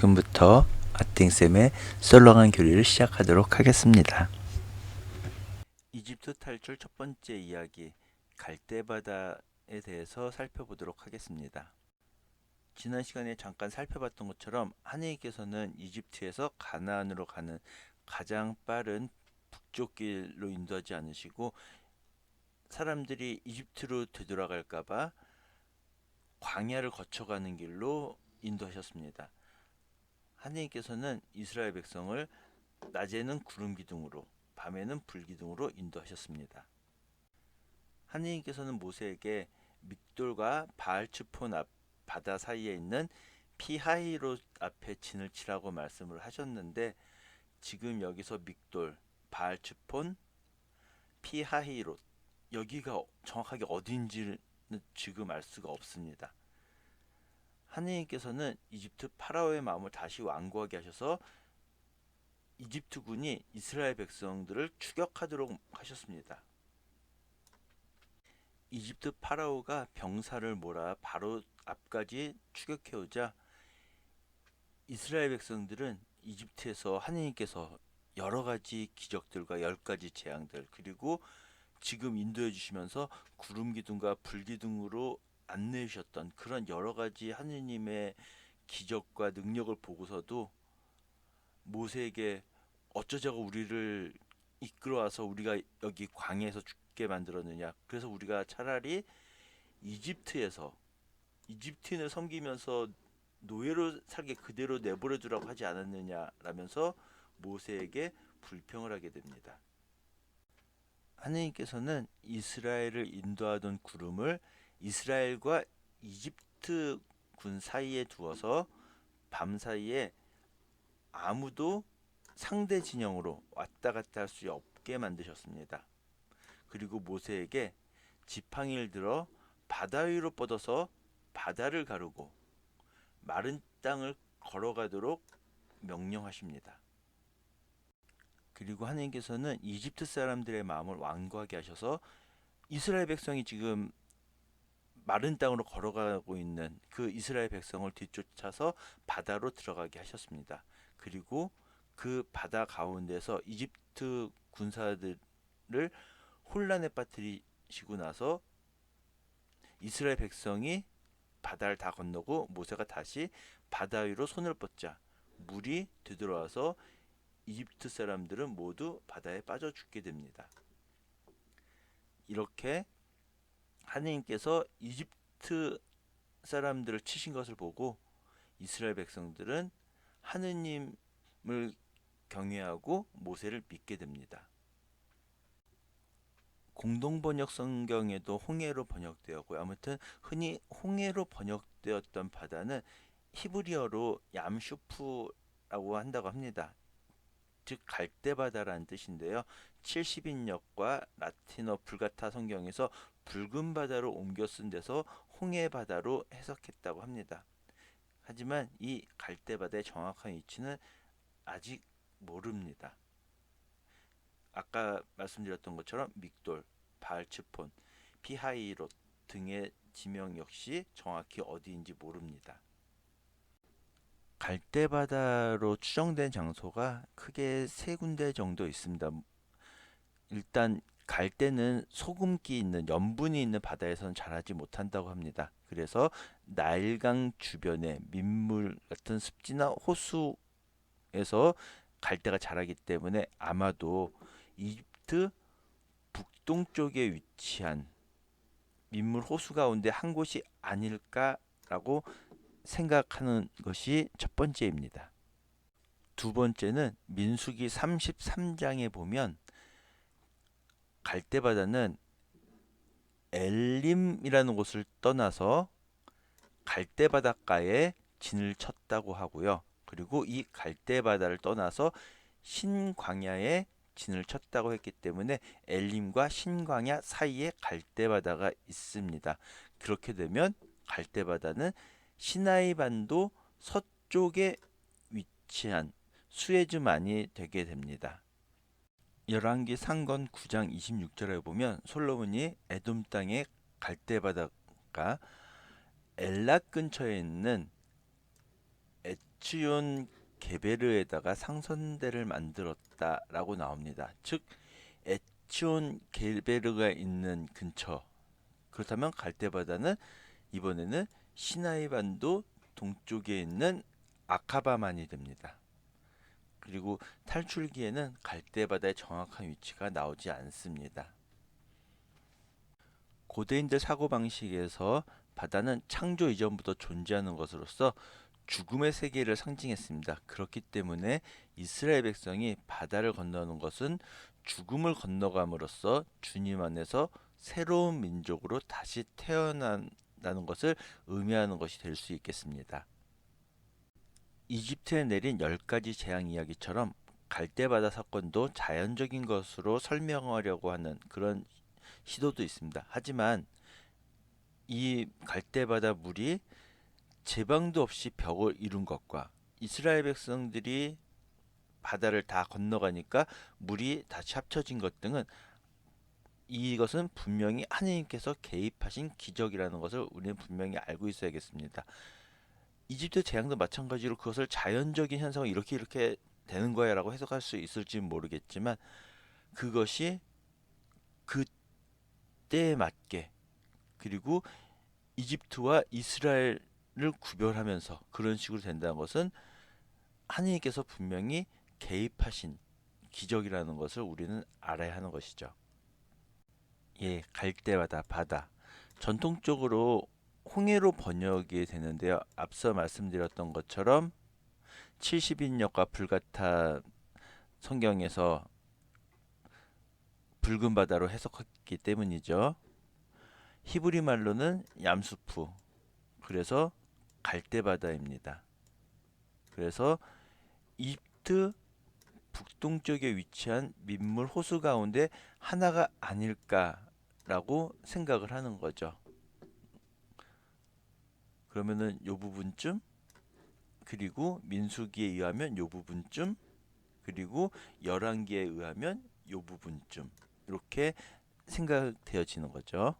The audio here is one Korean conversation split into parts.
지금부터 아팅쌤의 썰렁한 교리를 시작하도록 하겠습니다. 이집트 탈출 첫 번째 이야기 갈대바다에 대해서 살펴보도록 하겠습니다. 지난 시간에 잠깐 살펴봤던 것처럼 하느님께서는 이집트에서 가나안으로 가는 가장 빠른 북쪽 길로 인도하지 않으시고 사람들이 이집트로 되돌아갈까봐 광야를 거쳐가는 길로 인도하셨습니다. 하느님께서는 이스라엘 백성을 낮에는 구름 기둥으로 밤에는 불 기둥으로 인도하셨습니다. 하느님께서는 모세에게 믹돌과 바알츠폰 앞 바다 사이에 있는 피하히롯 앞에 진을 치라고 말씀을 하셨는데 지금 여기서 믹돌, 바알츠폰, 피하히롯 여기가 정확하게 어딘지는 지금 알 수가 없습니다. 하느님께서는 이집트 파라오의 마음을 다시 완고하게 하셔서 이집트 군이 이스라엘 백성들을 추격하도록 하셨습니다. 이집트 파라오가 병사를 몰아 바로 앞까지 추격해오자 이스라엘 백성들은 이집트에서 하느님께서 여러 가지 기적들과 열 가지 재앙들 그리고 지금 인도해 주시면서 구름 기둥과 불 기둥으로 안내해 주셨던 그런 여러 가지 하느님의 기적과 능력을 보고서도 모세에게 어쩌자고 우리를 이끌어와서 우리가 여기 광야에서 죽게 만들었느냐. 그래서 우리가 차라리 이집트에서 이집트인을 섬기면서 노예로 살게 그대로 내버려 두라고 하지 않았느냐라면서 모세에게 불평을 하게 됩니다. 하느님께서는 이스라엘을 인도하던 구름을 이스라엘과 이집트 군 사이에 두어서 밤 사이에 아무도 상대 진영으로 왔다 갔다 할 수 없게 만드셨습니다. 그리고 모세에게 지팡이를 들어 바다 위로 뻗어서 바다를 가르고 마른 땅을 걸어가도록 명령하십니다. 그리고 하나님께서는 이집트 사람들의 마음을 완고하게 하셔서 이스라엘 백성이 지금 마른 땅으로 걸어가고 있는 그 이스라엘 백성을 뒤쫓아서 바다로 들어가게 하셨습니다. 그리고 그 바다 가운데서 이집트 군사들을 혼란에 빠뜨리시고 나서 이스라엘 백성이 바다를 다 건너고 모세가 다시 바다 위로 손을 뻗자 물이 되돌아와서 이집트 사람들은 모두 바다에 빠져 죽게 됩니다. 이렇게 하느님께서 이집트 사람들을 치신 것을 보고 이스라엘 백성들은 하느님을 경외하고 모세를 믿게 됩니다. 공동 번역 성경에도 홍해로 번역되었고요. 아무튼 흔히 홍해로 번역되었던 바다는 히브리어로 얌슈프라고 한다고 합니다. 즉 갈대바다라는 뜻인데요. 70인역과 라틴어 불가타 성경에서 붉은 바다로 옮겨 쓴 데서 홍해 바다로 해석했다고 합니다. 하지만 이 갈대바다의 정확한 위치는 아직 모릅니다. 아까 말씀드렸던 것처럼 믹돌, 바알츠폰, 피하이롯 등의 지명 역시 정확히 어디인지 모릅니다. 갈대바다로 추정된 장소가 크게 세 군데 정도 있습니다. 일단 갈대는 소금기 있는 염분이 있는 바다에서는 자라지 못한다고 합니다. 그래서 나일강 주변에 민물 같은 습지나 호수에서 갈대가 자라기 때문에 아마도 이집트 북동쪽에 위치한 민물 호수 가운데 한 곳이 아닐까라고 생각하는 것이 첫 번째입니다. 두 번째는 민수기 33장에 보면 갈대바다는 엘림이라는 곳을 떠나서 갈대바닷가에 진을 쳤다고 하고요. 그리고 이 갈대바다를 떠나서 신광야에 진을 쳤다고 했기 때문에 엘림과 신광야 사이에 갈대바다가 있습니다. 그렇게 되면 갈대바다는 시나이 반도 서쪽에 위치한 수에즈만이 되게 됩니다. 열왕기 상건 9장 26절에 보면 솔로몬이 에돔 땅의 갈대바다가 엘라 근처에 있는 에치온 게베르에다가 상선대를 만들었다라고 나옵니다. 즉 에치온 게베르가 있는 근처 그렇다면 갈대바다는 이번에는 시나이 반도 동쪽에 있는 아카바만이 됩니다. 그리고 탈출기에는 갈대바다의 정확한 위치가 나오지 않습니다. 고대인들 사고방식에서 바다는 창조 이전부터 존재하는 것으로서 죽음의 세계를 상징했습니다. 그렇기 때문에 이스라엘 백성이 바다를 건너는 것은 죽음을 건너감으로써 주님 안에서 새로운 민족으로 다시 태어난 다는 것을 의미하는 것이 될 수 있겠습니다. 이집트에 내린 열 가지 재앙 이야기처럼 갈대바다 사건도 자연적인 것으로 설명하려고 하는 그런 시도도 있습니다. 하지만 이 갈대바다 물이 제방도 없이 벽을 이룬 것과 이스라엘 백성들이 바다를 다 건너가니까 물이 다시 합쳐진 것 등은 이것은 분명히 하느님께서 개입하신 기적이라는 것을 우리는 분명히 알고 있어야겠습니다. 이집트 재앙도 마찬가지로 그것을 자연적인 현상을 이렇게 이렇게 되는 거야라고 해석할 수 있을지 모르겠지만 그것이 그때에 맞게 그리고 이집트와 이스라엘을 구별하면서 그런 식으로 된다는 것은 하느님께서 분명히 개입하신 기적이라는 것을 우리는 알아야 하는 것이죠. 예, 갈대바다, 바다. 전통적으로 홍해로 번역이 되는데요. 앞서 말씀드렸던 것처럼 70인역과 불가타 성경에서 붉은 바다로 해석했기 때문이죠. 히브리 말로는 얌수프. 그래서 갈대바다입니다. 그래서 이집트 북동쪽에 위치한 민물 호수 가운데 하나가 아닐까 라고 생각을 하는 거죠. 그러면은 요 부분쯤 그리고 민수기에 의하면 요 부분쯤 그리고 열왕기에 의하면 요 부분쯤 이렇게 생각되어지는 거죠.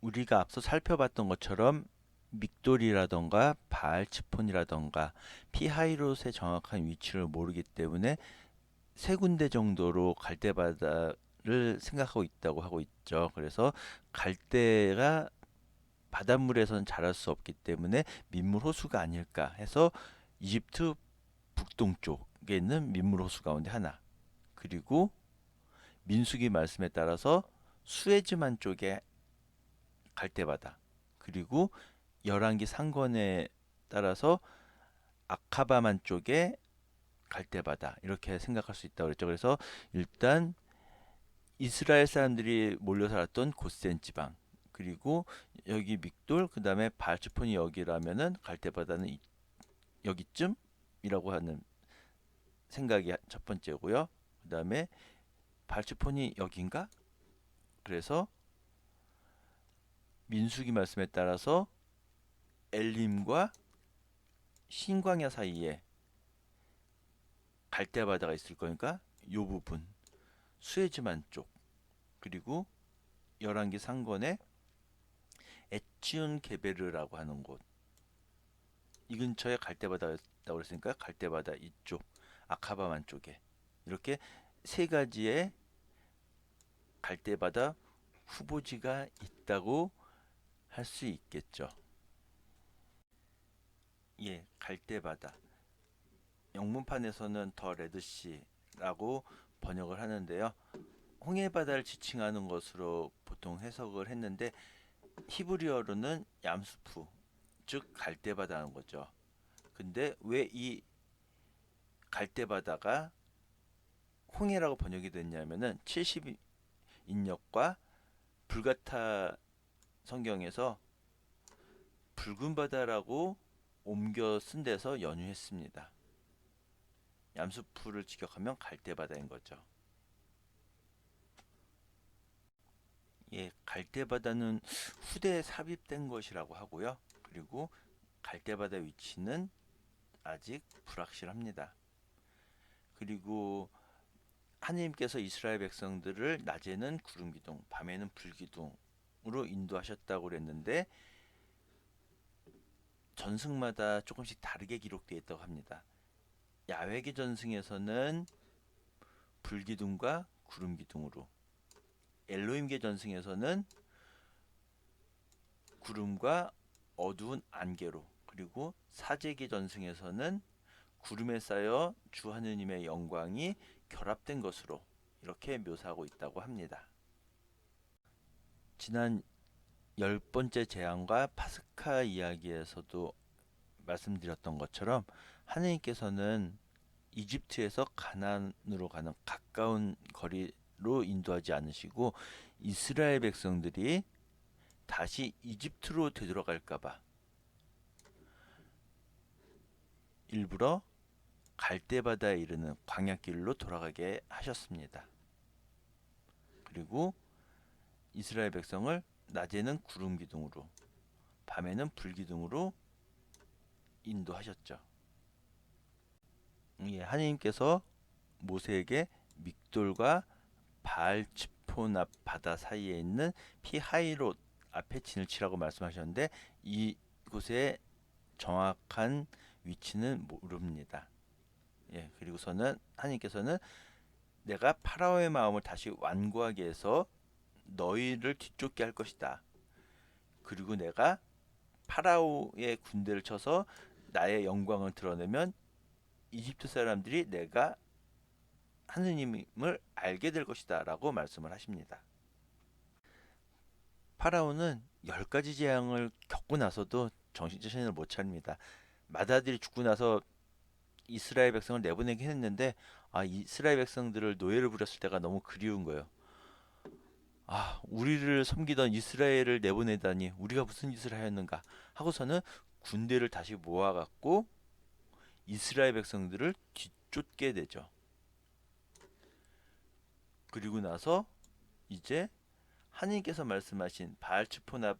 우리가 앞서 살펴봤던 것처럼 믹돌이라던가 바알치폰이라던가 피하이롯의 정확한 위치를 모르기 때문에 세 군데 정도로 갈대바다 를 생각하고 있다고 하고 있죠. 그래서 갈대가 바닷물에서는 자랄 수 없기 때문에 민물 호수가 아닐까 해서 이집트 북동쪽에 있는 민물 호수 가운데 하나 그리고 민수기 말씀에 따라서 수에즈만 쪽에 갈대바다 그리고 열왕기 상권에 따라서 아카바만 쪽에 갈대바다 이렇게 생각할 수 있다고 그랬죠. 그래서 일단 이스라엘 사람들이 몰려 살았던 고센 지방 그리고 여기 믹돌 그 다음에 발츠폰이 여기라면은 갈대바다는 이, 여기쯤이라고 하는 생각이 첫 번째고요. 그 다음에 발츠폰이 여긴가? 그래서 민수기 말씀에 따라서 엘림과 신광야 사이에 갈대바다가 있을 거니까 요 부분 수에즈만 쪽 그리고 열왕기 상권에 에치운 게베르라고 하는 곳 이 근처에 갈대바다가 있다고 그랬으니까 갈대바다 이쪽 아카바만 쪽에 이렇게 세 가지의 갈대바다 후보지가 있다고 할 수 있겠죠. 예, 갈대바다. 영문판에서는 더 레드시라고 번역을 하는데요. 홍해 바다를 지칭하는 것으로 보통 해석을 했는데 히브리어로는 얌수프, 즉 갈대바다는 거죠. 근데 왜 이 갈대바다가 홍해라고 번역이 됐냐면은 70인역과 불가타 성경에서 붉은 바다라고 옮겨 쓴 데서 연유했습니다. 얌수풀을 직역하면 갈대바다인 거죠. 예, 갈대바다는 후대에 삽입된 것이라고 하고요. 그리고 갈대바다 위치는 아직 불확실합니다. 그리고 하나님께서 이스라엘 백성들을 낮에는 구름 기둥, 밤에는 불 기둥으로 인도하셨다고 그랬는데 전승마다 조금씩 다르게 기록되어 있다고 합니다. 야외계 전승에서는 불기둥과 구름기둥으로 엘로힘계 전승에서는 구름과 어두운 안개로 그리고 사제계 전승에서는 구름에 쌓여 주 하느님의 영광이 결합된 것으로 이렇게 묘사하고 있다고 합니다. 지난 열 번째 재앙과 파스카 이야기에서도 말씀드렸던 것처럼 하느님께서는 이집트에서 가나안으로 가는 가까운 거리로 인도하지 않으시고 이스라엘 백성들이 다시 이집트로 되돌아갈까봐 일부러 갈대바다에 이르는 광야길로 돌아가게 하셨습니다. 그리고 이스라엘 백성을 낮에는 구름 기둥으로 밤에는 불 기둥으로 인도하셨죠. 예, 하나님께서 모세에게 믹돌과 바알츠폰 앞 바다 사이에 있는 피하이롯 앞에 진을 치라고 말씀하셨는데 이곳의 정확한 위치는 모릅니다. 예, 그리고서는 하나님께서는 내가 파라오의 마음을 다시 완고하게 해서 너희를 뒤쫓게 할 것이다. 그리고 내가 파라오의 군대를 쳐서 나의 영광을 드러내면 이집트 사람들이 내가 하느님을 알게 될 것이다라고 말씀을 하십니다. 파라오는 열 가지 재앙을 겪고 나서도 정신차리를 못 차립니다. 마다들이 죽고 나서 이스라엘 백성을 내보내긴 했는데 아 이스라엘 백성들을 노예를 부렸을 때가 너무 그리운 거예요. 아 우리를 섬기던 이스라엘을 내보내다니 우리가 무슨 짓을 하였는가 하고서는 군대를 다시 모아갖고 이스라엘 백성들을 뒤쫓게 되죠. 그리고 나서 이제 하나님께서 말씀하신 바알츠폰 앞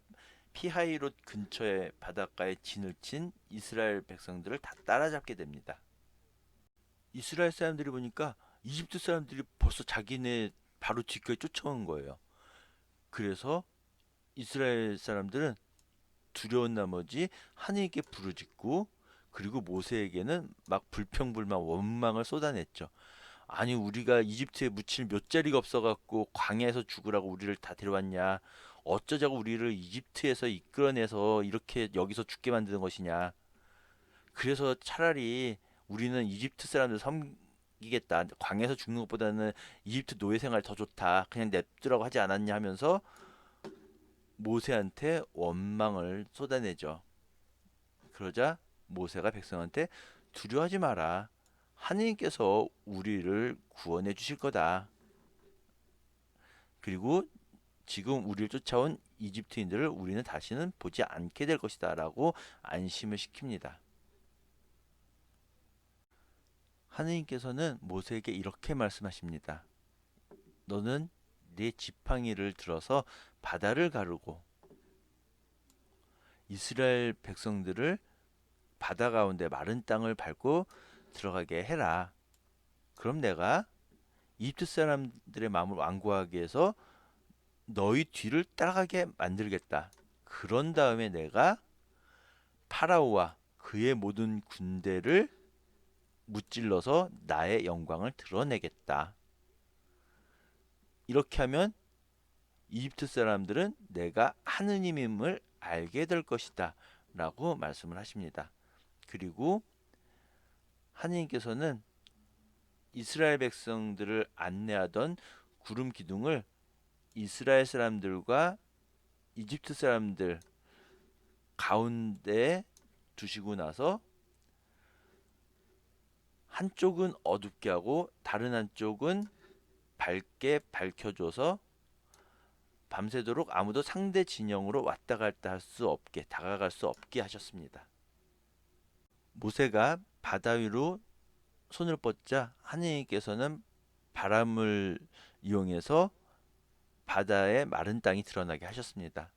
피하이롯 근처의 바닷가에 진을 친 이스라엘 백성들을 다 따라잡게 됩니다. 이스라엘 사람들이 보니까 이집트 사람들이 벌써 자기네 바로 뒷거에 쫓아온 거예요. 그래서 이스라엘 사람들은 두려운 나머지 하나님께 부르짖고 그리고 모세에게는 막 불평불만 원망을 쏟아냈죠. 아니 우리가 이집트에 묻힐 몇 자리가 없어갖고 광야에서 죽으라고 우리를 다 데려왔냐? 어쩌자고 우리를 이집트에서 이끌어내서 이렇게 여기서 죽게 만드는 것이냐? 그래서 차라리 우리는 이집트 사람들 섬기겠다. 광야에서 죽는 것보다는 이집트 노예 생활 더 좋다. 그냥 냅두라고 하지 않았냐 하면서 모세한테 원망을 쏟아내죠. 그러자 모세가 백성한테 두려워하지 마라. 하느님께서 우리를 구원해 주실 거다. 그리고 지금 우리를 쫓아온 이집트인들을 우리는 다시는 보지 않게 될 것이다 라고 안심을 시킵니다. 하느님께서는 모세에게 이렇게 말씀하십니다. 너는 네 지팡이를 들어서 바다를 가르고 이스라엘 백성들을 바다 가운데 마른 땅을 밟고 들어가게 해라. 그럼 내가 이집트 사람들의 마음을 완고하게 해서 너희 뒤를 따라가게 만들겠다. 그런 다음에 내가 파라오와 그의 모든 군대를 무찔러서 나의 영광을 드러내겠다. 이렇게 하면 이집트 사람들은 내가 하느님임을 알게 될 것이다. 라고 말씀을 하십니다. 그리고 하느님께서는 이스라엘 백성들을 안내하던 구름 기둥을 이스라엘 사람들과 이집트 사람들 가운데 두시고 나서 한쪽은 어둡게 하고 다른 한쪽은 밝게 밝혀줘서 밤새도록 아무도 상대 진영으로 왔다 갔다 할 수 없게 다가갈 수 없게 하셨습니다. 모세가 바다 위로 손을 뻗자 하느님께서는 바람을 이용해서 바다에 마른 땅이 드러나게 하셨습니다.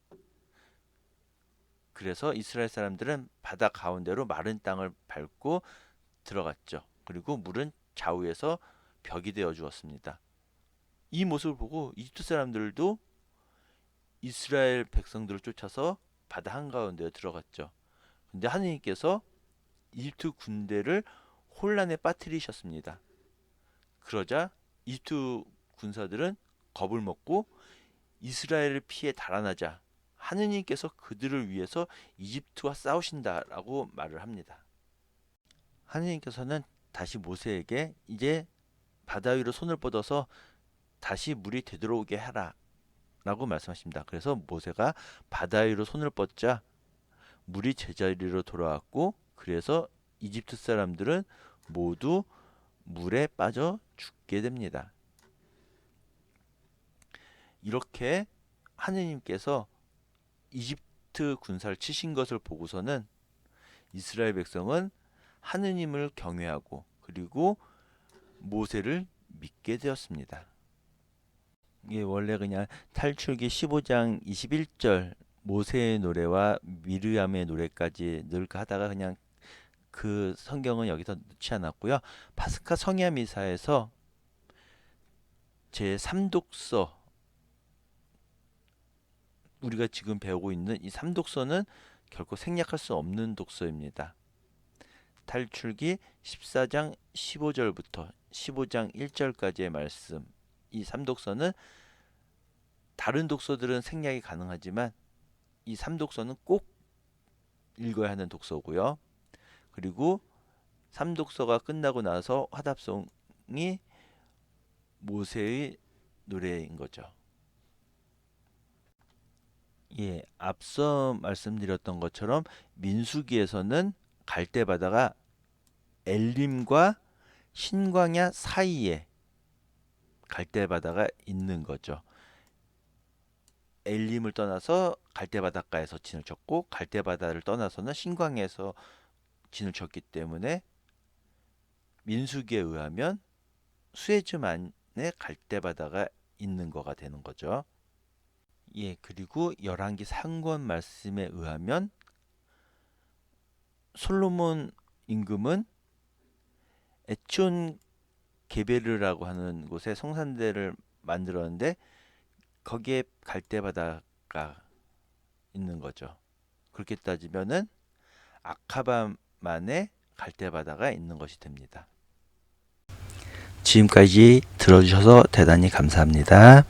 그래서 이스라엘 사람들은 바다 가운데로 마른 땅을 밟고 들어갔죠. 그리고 물은 좌우에서 벽이 되어 주었습니다. 이 모습을 보고 이집트 사람들도 이스라엘 백성들을 쫓아서 바다 한가운데에 들어갔죠. 근데 하느님께서 이집트 군대를 혼란에 빠뜨리셨습니다. 그러자 이집트 군사들은 겁을 먹고 이스라엘을 피해 달아나자 하느님께서 그들을 위해서 이집트와 싸우신다라고 말을 합니다. 하느님께서는 다시 모세에게 이제 바다 위로 손을 뻗어서 다시 물이 되돌아오게 하라 라고 말씀하십니다. 그래서 모세가 바다 위로 손을 뻗자 물이 제자리로 돌아왔고 그래서 이집트 사람들은 모두 물에 빠져 죽게 됩니다. 이렇게 하느님께서 이집트 군사를 치신 것을 보고서는 이스라엘 백성은 하느님을 경외하고 그리고 모세를 믿게 되었습니다. 이게 원래 그냥 탈출기 15장 21절 모세의 노래와 미르암의 노래까지 넣을까 하다가 그냥 그 성경은 여기서 넣지 않았고요. 파스카 성야 미사에서 제 3독서 우리가 지금 배우고 있는 이 3독서는 결코 생략할 수 없는 독서입니다. 탈출기 14장 15절부터 15장 1절까지의 말씀 이 3독서는 다른 독서들은 생략이 가능하지만 이 3독서는 꼭 읽어야 하는 독서고요. 그리고 3독서가 끝나고 나서 화답송이 모세의 노래인 거죠. 예, 앞서 말씀드렸던 것처럼 민수기에서는 갈대 바다가 엘림과 신광야 사이에 갈대 바다가 있는 거죠. 엘림을 떠나서 갈대 바닷가에서 진을 쳤고 갈대 바다를 떠나서는 신광야에서 진을 쳤기 때문에 민수기에 의하면 수에즈만에 갈대 바다가 있는 거가 되는 거죠. 예, 그리고 열왕기 상권 말씀에 의하면 솔로몬 임금은 에촌 게베르라고 하는 곳에 성산대를 만들었는데 거기에 갈대 바다가 있는 거죠. 그렇게 따지면은 아카바만에 갈대 바다가 있는 것이 됩니다. 지금까지 들어주셔서 대단히 감사합니다.